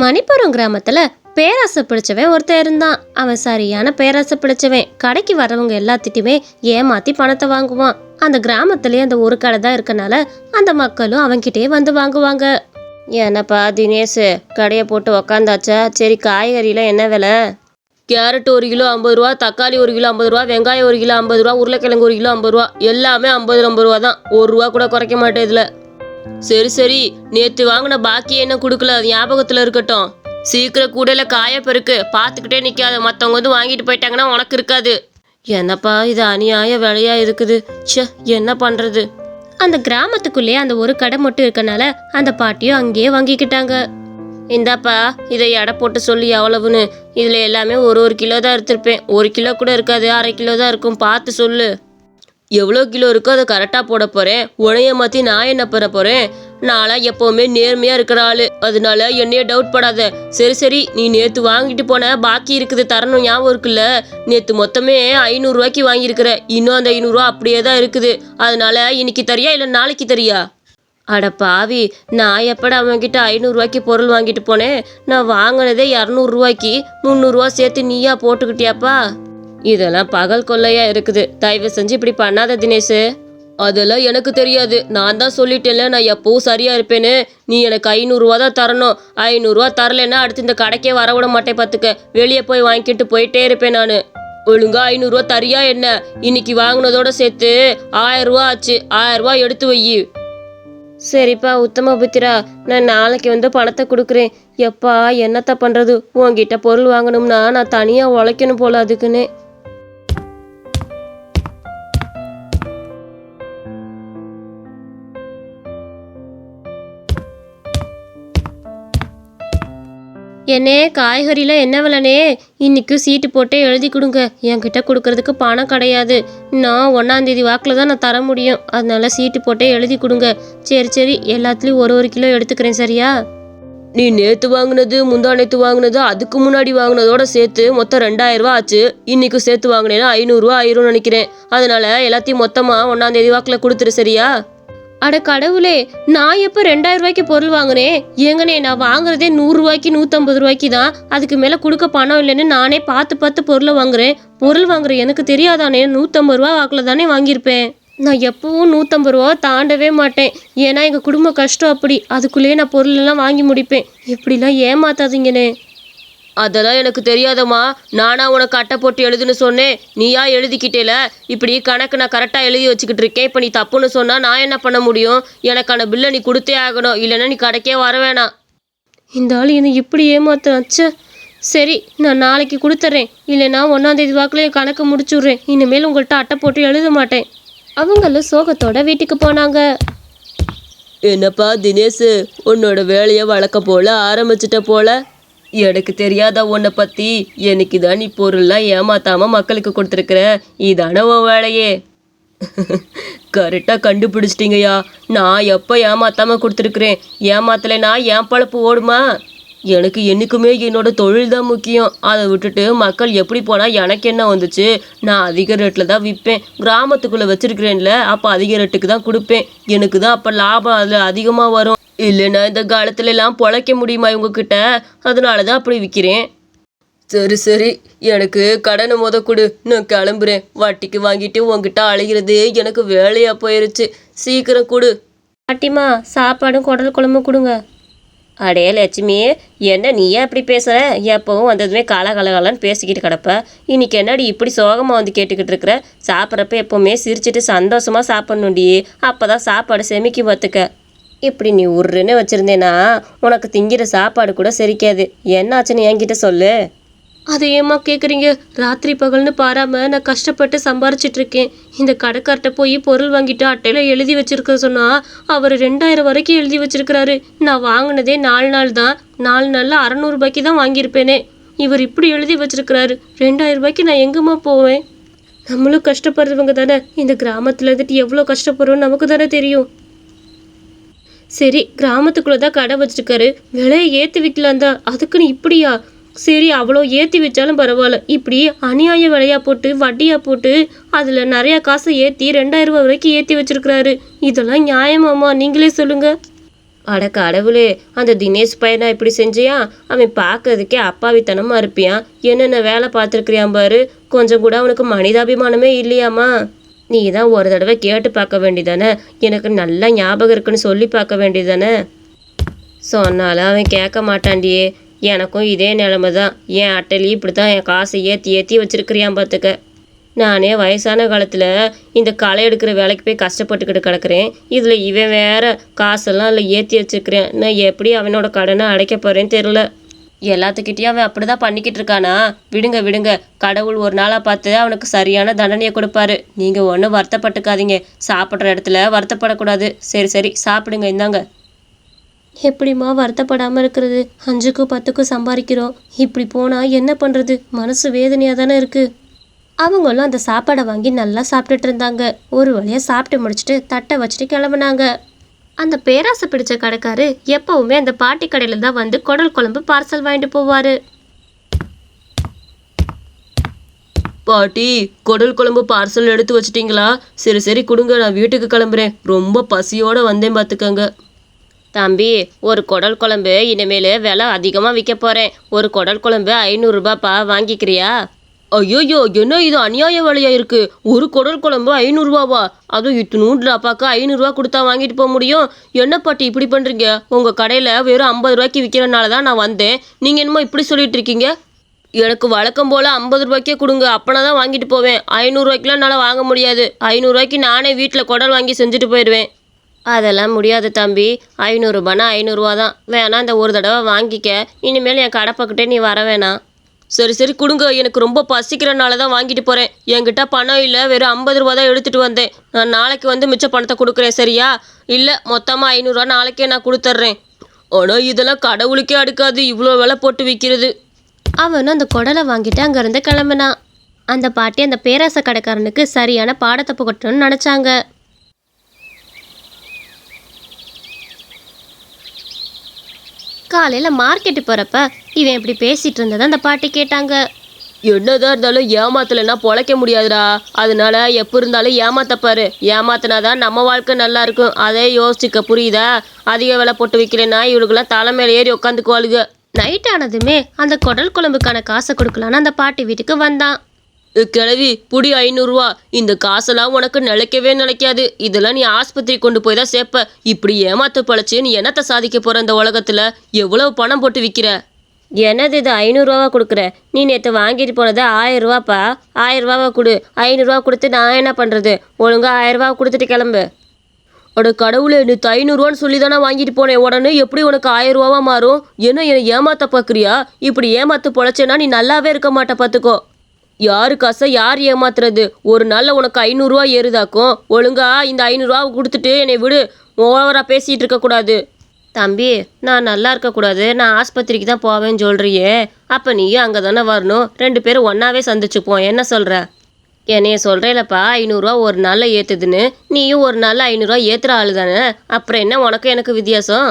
மணிப்புரம் கிராமத்தில் பேராசை பிடிச்சவன் ஒருத்தன் இருந்தான். அவன் சரியான பேராசை பிடிச்சவன். கடைக்கு வரவங்க எல்லாத்திட்டையுமே ஏமாத்தி பணத்தை வாங்குவான். அந்த கிராமத்திலே அந்த ஒரு கடை தான் இருக்கனால அந்த மக்களும் அவன்கிட்டயே வந்து வாங்குவாங்க. என்னப்பா தினேஷ் கடையை போட்டு உக்காந்தாச்சா? சரி காய்கறிலாம் என்ன விலை? கேரட் ஒரு கிலோ ஐம்பது ரூபா தக்காளி ஒரு கிலோ ஐம்பது ரூபா வெங்காயம் ஒரு கிலோ ஐம்பது ரூபா உருளைக்கிழங்கு ஒரு கிலோ ஐம்பது ரூபா. எல்லாமே ஐம்பது ஐம்பது ரூபா தான். ஒரு ரூபா கூட குறைக்க மாட்டேன் இதில். சரி சரி. நேற்று வாங்கின பாக்கி என்ன கொடுக்கல? அது ஞாபகத்தில் இருக்கட்டும். சீக்கிரம் கூடையில காய பெருக்கு. பார்த்துக்கிட்டே நிற்காத மற்றவங்க வந்து வாங்கிட்டு போயிட்டாங்கன்னா உனக்கு இருக்காது. என்னப்பா இது அநியாய விலையா இருக்குது. ச்சே என்ன பண்ணுறது அந்த கிராமத்துக்குள்ளேயே அந்த ஒரு கடை மட்டும் இருக்கனால அந்த பாட்டியும் அங்கேயே வாங்கிக்கிட்டாங்க. இந்தாப்பா இதை எடை போட்டு சொல்லி எவ்வளவுன்னு. இதில் எல்லாமே ஒரு ஒரு கிலோ தான் எடுத்திருப்பேன். ஒரு கிலோ கூட இருக்காது. அரை கிலோ தான் இருக்கும். பார்த்து சொல்லு. எவ்வளோ கிலோ இருக்கோ அதை கரெக்டாக போட போகிறேன் உனைய மாற்றி நான் என்ன பண்ண போகிறேன் நான்லாம் எப்போவுமே நேர்மையாக இருக்கிற ஆள். அதனால என்னையே டவுட் படாத. சரி சரி நீ நேற்று வாங்கிட்டு போன பாக்கி இருக்குது தரணும் ஞாபகம் இருக்குல்ல? நேற்று மொத்தமே ஐநூறுரூவாய்க்கு வாங்கியிருக்கிற. இன்னும் அந்த ஐநூறுரூவா அப்படியே தான் இருக்குது. அதனால இன்னைக்கு தரியா இல்லை நாளைக்கு தரியா? அட பாவி நான் எப்படா அவன்கிட்ட ஐநூறுரூவாய்க்கு பொருள் வாங்கிட்டு போனேன்? நான் வாங்கினதே இரநூறுவாய்க்கு முந்நூறுரூவா சேர்த்து நீயா போட்டுக்கிட்டியாப்பா? இதெல்லாம் பகல் கொள்ளையா இருக்குது. தயவு செஞ்சு இப்படி பண்ணாத தினேஷ். அதெல்லாம் எனக்கு தெரியாது. நான் தான் சொல்லிட்டேன்ல நான் எப்பவும் சரியா இருப்பேன்னு. நீ எனக்கு ஐநூறுரூவா தான் தரணும். ஐநூறுரூவா தரலைன்னா அடுத்து இந்த கடைக்கே வர விட மாட்டேன் பார்த்துக்க. வெளியே போய் வாங்கிட்டு போயிட்டே இருப்பேன் நான். ஒழுங்கா ஐநூறுரூவா தரியா என்ன? இன்னைக்கு வாங்கினதோட சேர்த்து ஆயிரம் ரூபா ஆச்சு. ஆயிரரூவா எடுத்து வை. சரிப்பா உத்தம புத்திரா நான் நாளைக்கு வந்து பணத்தை கொடுக்குறேன். எப்பா என்னத்த பண்ணுறது உங்ககிட்ட பொருள் வாங்கணும்னா நான் தனியாக உழைக்கணும் போல அதுக்குன்னு. என்னே காய்கறியில் என்ன விலைனே? இன்னைக்கு சீட்டு போட்டே எழுதி கொடுங்க. என்கிட்ட கொடுக்கறதுக்கு பணம் கிடையாது. நான் ஒன்றாந்தேதி வாக்கில் தான் நான் தர முடியும். அதனால சீட்டு போட்டே எழுதி கொடுங்க. சரி சரி. எல்லாத்துலேயும் ஒரு ஒரு கிலோ எடுத்துக்கிறேன் சரியா? நீ நேற்று வாங்கினது முந்தா நேற்று வாங்கினது அதுக்கு முன்னாடி வாங்கினதோட சேர்த்து மொத்தம் ரெண்டாயிரம் ரூபா ஆச்சு. இன்னைக்கு சேர்த்து வாங்கினேன்னா ஐநூறுரூவா ஆயிரும்னு நினைக்கிறேன். அதனால எல்லாத்தையும் மொத்தமாக ஒன்றாந்தேதி வாக்கில் கொடுத்துரு சரியா? அட கடவுளே நான் எப்போ ரெண்டாயிரம் ரூபாய்க்கு பொருள் வாங்கினேன் ஏங்கண்ணே நான் வாங்குறதே நூறுரூவாய்க்கு நூற்றம்பது ரூபாய்க்கு தான். அதுக்கு மேலே கொடுக்க பணம் இல்லைன்னு நானே பார்த்து பார்த்து பொருளை வாங்குறேன். பொருள் வாங்குற எனக்கு தெரியாதானே நூற்றம்பது ரூபா வாக்கில் தானே வாங்கியிருப்பேன். நான் எப்பவும் நூற்றம்பது ரூபா தாண்டவே மாட்டேன். ஏன்னா எங்கள் குடும்ப கஷ்டம் அப்படி. அதுக்குள்ளேயே நான் பொருள் எல்லாம் வாங்கி முடிப்பேன். இப்படிலாம் ஏமாத்தாதீங்கண்ணே. அதெல்லாம் எனக்கு தெரியாதம்மா. நானா உனக்கு அட்டை போட்டு எழுதுன்னு சொன்னேன். நீயா எழுதிக்கிட்டேல? இப்படி கணக்கு நான் கரெக்டாக எழுதி வச்சுக்கிட்டு இருக்கேன். இப்போ நீ தப்புன்னு சொன்னால் நான் என்ன பண்ண முடியும்? எனக்கான பில்லை நீ கொடுத்தே ஆகணும். இல்லைன்னா நீ கடைக்கே வர வேணாம். இந்த ஆள் என்னை இப்படி ஏமாத்தாச்ச சரி நான் நாளைக்கு கொடுத்துட்றேன் இல்லைன்னா ஒன்றாந்தேதி வாக்கில் என் கணக்கு முடிச்சுட்றேன். இனிமேல் உங்கள்கிட்ட அட்டை போட்டு எழுத மாட்டேன். அவங்களும் சோகத்தோட வீட்டுக்கு போனாங்க. என்னப்பா தினேஷ் உன்னோட வேலையை வழக்க போல ஆரம்பிச்சிட்ட போல? எனக்கு தெரியாத உன்னை பற்றி எனக்கு தான் நீ பொருள்லாம் ஏமாத்தாமல் மக்களுக்கு கொடுத்துருக்குற. இதான உன் வேலையே. கரெக்டாக கண்டுபிடிச்சிட்டிங்கய்யா. நான் எப்போ ஏமாத்தாமல் கொடுத்துருக்குறேன்? ஏமாத்தலைனா ஏன் பழப்பு ஓடுமா? எனக்கு என்றைக்குமே என்னோட தொழில் தான் முக்கியம். அதை விட்டுட்டு மக்கள் எப்படி போனால் எனக்கு என்ன வந்துச்சு? நான் அதிக ரேட்டில் தான் விற்பேன் கிராமத்துக்குள்ளே வச்சுருக்கிறேன்ல அப்போ அதிக ரேட்டுக்கு தான் கொடுப்பேன். எனக்கு தான் அப்போ லாபம் அதில் அதிகமாக வரும். இல்லைன்னா இந்த காலத்துல எல்லாம் பொழைக்க முடியுமா இவங்கக்கிட்ட அதனால தான் அப்படி விற்கிறேன் சரி சரி. எனக்கு கடனை முத கொடு. நான் கிளம்புறேன். வட்டிக்கு வாங்கிட்டு உங்ககிட்ட அழைகிறது எனக்கு வேலையா போயிருச்சு. சீக்கிரம் கொடு. பாட்டிமா சாப்பாடும் குடல் குழம்பு கொடுங்க. அடே லட்சுமி. என்ன நீ ஏன் பேசுகிற எப்பவும் வந்ததுமே கால கலகலன்னு பேசிக்கிட்டு கிடப்ப. இன்னைக்கு என்னடி இப்படி சோகமாக வந்து கேட்டுக்கிட்டு இருக்கிற? சாப்பிட்றப்ப எப்போவுமே சிரிச்சிட்டு சந்தோஷமாக சாப்பிட்ணுண்டி அப்பதான் சாப்பாடு செமிக்கி பார்த்துக்க இப்படி நீ உருன்னு வச்சுருந்தேன்னா உனக்கு திங்கிற சாப்பாடு கூட செரிக்காது. என்னாச்சுன்னு என்கிட்ட சொல்லு. அதை ஏம்மா கேட்குறீங்க ராத்திரி பகல்னு பாராம நான் கஷ்டப்பட்டு சம்பாரிச்சிட்டு இருக்கேன் இந்த கடைக்கார்ட்ட போய் பொருள் வாங்கிட்டு அட்டையில் எழுதி வச்சிருக்க சொன்னா அவர் ரெண்டாயிரம் வரைக்கும் எழுதி வச்சிருக்கிறாரு. நான் வாங்கினதே நாலு நாள் தான். நாலு நாளில் அறநூறுபாய்க்கு தான் வாங்கியிருப்பேனே. இவர் இப்படி எழுதி வச்சிருக்கிறாரு. ரெண்டாயிரம் ரூபாய்க்கு நான் எங்கேம்மா போவேன்? நம்மளும் கஷ்டப்படுறவங்க தானே. இந்த கிராமத்தில் இருந்துட்டு எவ்வளோ கஷ்டப்படுறோம் நமக்கு தானே தெரியும். சரி கிராமத்துக்குள்ளே தான் கடை வச்சிருக்காரு. விலையை ஏற்றி விற்கலாம் தான் அதுக்குன்னு இப்படியா? சரி அவ்வளோ ஏற்றி வச்சாலும் பரவாயில்ல. இப்படி அநியாய விலையாக போட்டு வட்டியாக போட்டு அதில் நிறையா காசை ஏற்றி ரெண்டாயிரம் வரைக்கும் ஏற்றி வச்சிருக்கிறாரு. இதெல்லாம் நியாயமாம்மா நீங்களே சொல்லுங்கள் அட கடவுளே அந்த தினேஷ் பையனா இப்படி செஞ்சியா? அவன் பார்க்கறதுக்கே அப்பாவித்தனமா இருப்பியான் என்னென்ன வேலை பார்த்துருக்கிறியான் பாரு. கொஞ்சம் கூட அவனுக்கு மனிதாபிமானமே இல்லையாம்மா? நீ தான் ஒரு தடவை கேட்டு பார்க்க வேண்டியதானே? எனக்கு நல்லா ஞாபகம் இருக்குன்னு சொல்லி பார்க்க வேண்டியதானே? சொன்னாலும் அவன் கேட்க மாட்டாண்டியே எனக்கும் இதே நிலமை தான் என் அட்டையிலையும் இப்படி தான் என் காசை ஏற்றி ஏற்றி வச்சிருக்கிறியான் பார்த்துக்க. நானே வயசான காலத்தில் இந்த களை எடுக்கிற வேலைக்கு போய் கஷ்டப்பட்டுக்கிட்டு கிடக்குறேன். இதில் இவன் வேற காசெல்லாம் இல்லை ஏற்றி வச்சிருக்கிறேன். நான் எப்படி அவனோட கடனை அடைக்க போகிறேன்னு தெரில எல்லாத்துக்கிட்டேயும் அவன் அப்படி தான் பண்ணிக்கிட்டு இருக்கானா? விடுங்க விடுங்க. கடவுள் ஒரு நாளாக பார்த்து அவனுக்கு சரியான தண்டனையை கொடுப்பாரு. நீங்கள் ஒன்றும் வருத்தப்பட்டுக்காதீங்க. சாப்பிட்ற இடத்துல வருத்தப்படக்கூடாது. சரி சரி. சாப்பிடுங்க இந்தாங்க. எப்படிம்மா வருத்தப்படாமல் இருக்கிறது? அஞ்சுக்கும் பத்துக்கும் சம்பாதிக்கிறோம். இப்படி போனால் என்ன பண்ணுறது மனசு வேதனையாக தானே இருக்குது அவங்களும் அந்த சாப்பாடை வாங்கி நல்லா சாப்பிட்டுட்டு இருந்தாங்க. ஒரு வழியாக சாப்பிட்டு முடிச்சுட்டு தட்டை வச்சுட்டு கிளம்புனாங்க. அந்த பேராசை பிடிச்ச கடைக்காரு எப்பவுமே அந்த பாட்டி கடையில் தான் வந்து குடல் குழம்பு பார்சல் வாங்கிட்டு போவார். பாட்டி குடல் குழம்பு பார்சல் எடுத்து வச்சிட்டீங்களா? சரி சரி கொடுங்க நான் வீட்டுக்கு கிளம்புறேன். ரொம்ப பசியோட வந்தேன் பார்த்துக்கங்க. தம்பி ஒரு குடல் குழம்பு இனிமேல் விலை அதிகமாக விற்க போகிறேன் ஒரு குடல் குழம்பு ஐநூறுரூபாப்பா வாங்கிக்கிறியா? ஐயோயோ என்ன இது அநியாய விலையா இருக்கு? ஒரு குடல் குழம்பு ஐநூறுரூவாவா அதுவும் இத்தினூண்டு அப்பாக்கு ஐநூறுரூவா கொடுத்தா வாங்கிட்டு போக முடியும்? என்ன பாட்டி இப்படி பண்ணுறீங்க உங்கள் கடையில் வெறும் ஐம்பது ரூபாய்க்கு விற்கிறனால தான் நான் வந்தேன். நீங்கள் என்னமோ இப்படி சொல்லிட்டு இருக்கீங்க? எனக்கு வழக்கம் போல் ஐம்பது ரூபாய்க்கே கொடுங்க. அப்போனா தான் வாங்கிட்டு போவேன். ஐநூறுரூவாய்க்கெலாம் என்னால் வாங்க முடியாது. ஐநூறுரூவாய்க்கு நானே வீட்டில் குடல் வாங்கி செஞ்சுட்டு போயிடுவேன். அதெல்லாம் முடியாது தம்பி. ஐநூறுரூபானா ஐநூறுரூவா தான். வேணா இந்த ஒரு தடவை வாங்கிக்க. இனிமேல் என் கடை பக்கிட்டே நீ வர வேணாம். சரி சரி கொடுங்க. எனக்கு ரொம்ப பசிக்கிறனால தான் வாங்கிட்டு போகிறேன் என்கிட்ட பணம் இல்லை வெறும் ஐம்பது ரூபா தான் எடுத்துகிட்டு வந்தேன். நான் நாளைக்கு வந்து மிச்ச பணத்தை கொடுக்குறேன் சரியா? இல்லை மொத்தமாக ஐநூறுரூவா நாளைக்கே நான் கொடுத்துட்றேன். ஆனால் இதெல்லாம் கடவுளுக்கே அடுக்காது. இவ்வளோ விலை போட்டு விற்கிறது அவனும் அந்த குடலை வாங்கிட்டு அங்கேருந்து கிளம்புனான். அந்த பாட்டி அந்த பேராசை கடைக்காரனுக்கு சரியான பாடத்தை புகட்டணும்னு நினச்சாங்க. காலையில் மார்க்கெட்டு போகிறப்ப இவன் இப்படி பேசிகிட்டு இருந்ததை அந்த பாட்டி கேட்டாங்க. என்னதான் இருந்தாலும் ஏமாத்தலைன்னா பொழைக்க முடியாதுடா. அதனால எப்போ இருந்தாலும் ஏமாத்தப்பாரு ஏமாத்தினாதான் நம்ம வாழ்க்கை நல்லா இருக்கும். அதே யோசிச்சுக்க புரியுதா? அதிக விலை போட்டு விற்கிறேன்னா இவளுக்கெல்லாம் தலை மேலே ஏறி உட்காந்துக்குவாளுங்க நைட் ஆனதுமே அந்த குடல் குழம்புக்கான காசை கொடுக்கலான்னு அந்த பாட்டி வீட்டுக்கு வந்தான். கிழவி புடி ஐநூறுரூவா இந்த காசெல்லாம் உனக்கு நிலைக்கவே நிலைக்காது. இதெல்லாம் நீ ஆஸ்பத்திரி கொண்டு போய் தான் சேர்ப்ப. இப்படி ஏமாத்து பழச்சு நீ என்னத்தை சாதிக்க போற இந்த உலகத்துல? எவ்வளவு பணம் போட்டு விற்கிற என்னது இது ஐநூறுரூவா கொடுக்குற? நீ நேற்று வாங்கிட்டு போனது ஆயிரம் ரூபாவை கொடு. ஐநூறுரூவா கொடுத்து நான் என்ன பண்ணுறது ஒழுங்கா ஆயிரம் ரூபா கொடுத்துட்டு கிளம்பு. அட கடவுளே நீ ஐநூறுரூவான்னு சொல்லி தானே வாங்கிட்டு போனேன். உடனே எப்படி உனக்கு ஆயிரம் ரூபாவா மாறும்? என்ன என்னை ஏமாத்த பார்க்குறியா இப்படி ஏமாத்து பொழைச்சேன்னா நீ நல்லாவே இருக்க மாட்ட பார்த்துக்கோ யாரு காசை யார் ஏமாத்துறது? ஒரு நாளில் உனக்கு ஐநூறுரூவா ஏறுதாக்கும். ஒழுங்கா இந்த ஐநூறுரூவா கொடுத்துட்டு என்னை விடு. ஓவராக பேசிகிட்டு இருக்கக்கூடாது தம்பி நான் நல்லா இருக்கக்கூடாது நான் ஆஸ்பத்திரிக்கு தான் போவேன்னு சொல்கிறியே அப்போ நீயும் அங்கே தானே வரணும். ரெண்டு பேரும் ஒன்றாவே சந்திச்சுப்போம். என்ன சொல்கிற என்னைய சொல்கிறேலப்பா ஐநூறுரூவா ஒரு நாளில் ஏற்றுதுன்னு நீயும் ஒரு நாளில் ஐநூறுரூவா ஏற்றுற ஆளு தானே. அப்புறம் என்ன உனக்கும் எனக்கு வித்தியாசம்?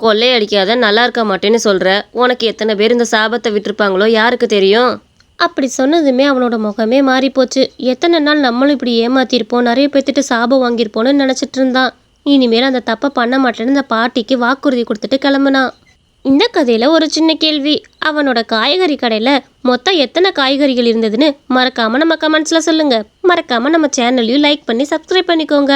கொள்ளையடிக்காத நல்லா இருக்க மாட்டேன்னு சொல்கிற உனக்கு எத்தனை பேர் இந்த சாபத்தை விட்டுருப்பாங்களோ யாருக்கு தெரியும்? அப்படி சொன்னதுமே அவனோட முகமே மாறி போச்சு எத்தனை நாள் நம்மளும் இப்படி ஏமாத்திருப்போம் நிறைய பேர்த்திட்டு சாபம் வாங்கியிருப்போம்னு நினச்சிட்டு இருந்தான். இனிமேல் அந்த தப்பை பண்ண மாட்டேன்னு அந்த பாட்டிக்கு வாக்குறுதி கொடுத்துட்டு கிளம்புனான். இந்த கதையில் ஒரு சின்ன கேள்வி. அவனோட காய்கறி கடையில் மொத்தம் எத்தனை காய்கறிகள் இருந்ததுன்னு மறக்காமல் நம்ம கமெண்ட்ஸில் சொல்லுங்கள் மறக்காமல் நம்ம சேனலையும் லைக் பண்ணி சப்ஸ்கிரைப் பண்ணிக்கோங்க.